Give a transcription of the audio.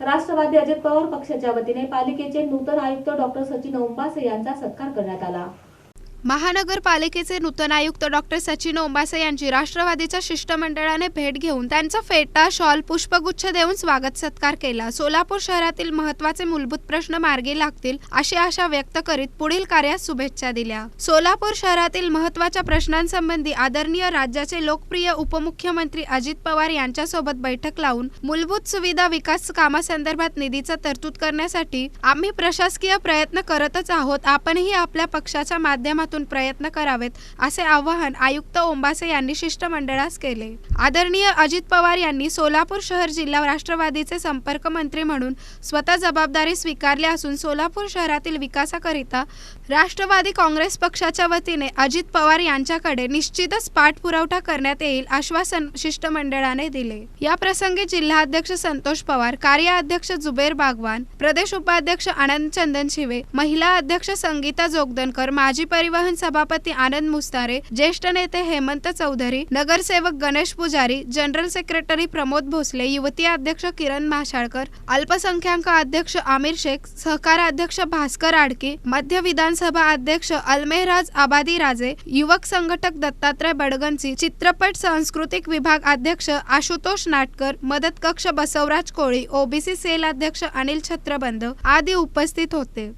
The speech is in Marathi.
राष्ट्रवादी अजित पवार पक्षाच्या वतीने पालिकेचे नूतन आयुक्त डॉक्टर सचिन ओंबासे यांचा सत्कार करण्यात आला. महानगरपालिकेचे नूतन आयुक्त डॉक्टर सचिन ओंबासे यांची राष्ट्रवादीच्या शिष्टमंडळाने भेट घेऊन त्यांचा फेटा शॉल पुष्पगुच्छ देऊन स्वागत सत्कार केला. सोलापूर शहरातील महत्त्वाचे मूलभूत प्रश्न मार्गी लागतील अशी आशा व्यक्त करीत पुढील कार्यास शुभेच्छा दिल्या. सोलापूर शहरातील महत्त्वाच्या प्रश्नांसंबंधी आदरणीय राज्याचे लोकप्रिय उपमुख्यमंत्री अजित पवार यांच्यासोबत बैठक लावून मूलभूत सुविधा विकास कामासंदर्भात निधीचा तरतूद करण्यासाठी आम्ही प्रशासकीय प्रयत्न करतच आहोत. आपणही आपल्या पक्षाच्या माध्यमातून माध्यमातून प्रयत्न करावेत असे आवाहन आयुक्त ओंबासे यांनी शिष्टमंडळास केले. आदरणीय अजित पवार यांनी सोलापूर शहर जिल्हा राष्ट्रवादीचे संपर्क मंत्री म्हणून स्वतः जबाबदारी स्वीकारली असून सोलापूर शहरातील विकासाकरिता राष्ट्रवादी काँग्रेस पक्षाच्या वतीने अजित पवार यांच्याकडे निश्चितच पाठपुरवठा करण्यात येईल आश्वासन शिष्टमंडळाने दिले. या प्रसंगी जिल्हाध्यक्ष संतोष पवार कार्याध्यक्ष जुबेर बागवान प्रदेश उपाध्यक्ष आनंद चंदन शिवे महिला अध्यक्ष संगीता जोगदनकर माजी परिवार परिवहन सभापती आनंद मुस्तारे ज्येष्ठ नेते हेमंत चौधरी नगरसेवक गणेश पुजारी जनरल सेक्रेटरी प्रमोद भोसले युवती अध्यक्ष किरण महाशाळकर अल्पसंख्याक अध्यक्ष आमिर शेख सहकार अध्यक्ष भास्कर आडके मध्य विधानसभा अध्यक्ष अल्मेहराज आबादी राजे युवक संघटक दत्तात्रय बडगंची चित्रपट सांस्कृतिक विभाग अध्यक्ष आशुतोष नाटकर मदत कक्ष बसवराज कोळी ओबीसी सेल अध्यक्ष अनिल छत्रबंद आदी उपस्थित होते.